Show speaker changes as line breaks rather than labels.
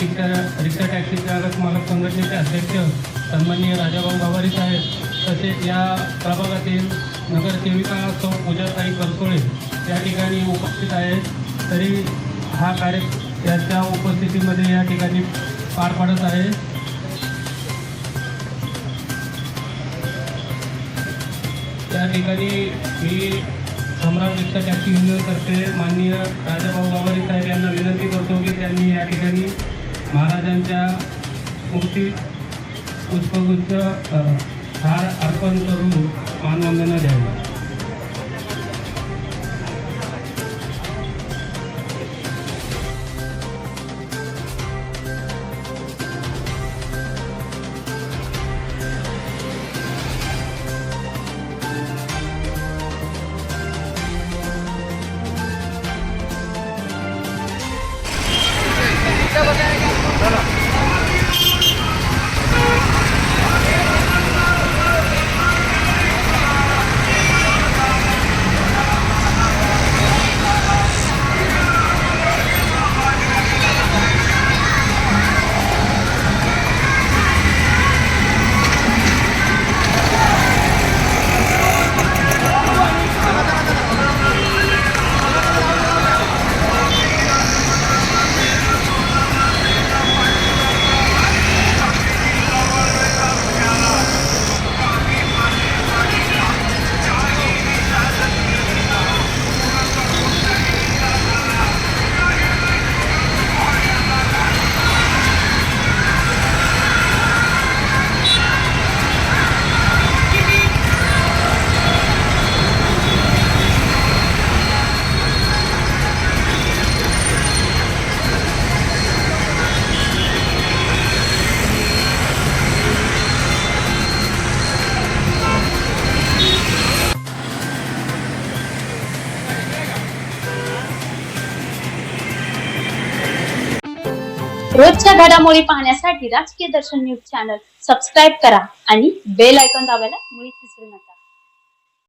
Rickshaw taxi चालक मालक संघटनेचे अध्यक्ष सन्माननीय राजाभाऊ गावारी साहेब तसेच या प्रभागातील नगरसेविका सौ पूजाताई करसोळे या ठिकाणी उपस्थित आहेत. तरी हा कार्य त्यांच्या उपस्थितीमध्ये या ठिकाणी पार पडत आहे. त्या ठिकाणी मी सम्राट रिक्षा टॅक्सी युनियनतर्फे माननीय राजाभाऊ गावारी साहेब यांना विनंती करतो की त्यांनी या ठिकाणी महाराजांच्या मूर्ती पुष्पगुच्छ हार अर्पण करून मानवंदना द्यावी.
रोजच्या घडामोडी पाहण्यासाठी राजकीय दर्शन न्यूज चॅनल सबस्क्राईब करा आणि बेल आयकॉन दाबायला मुळीच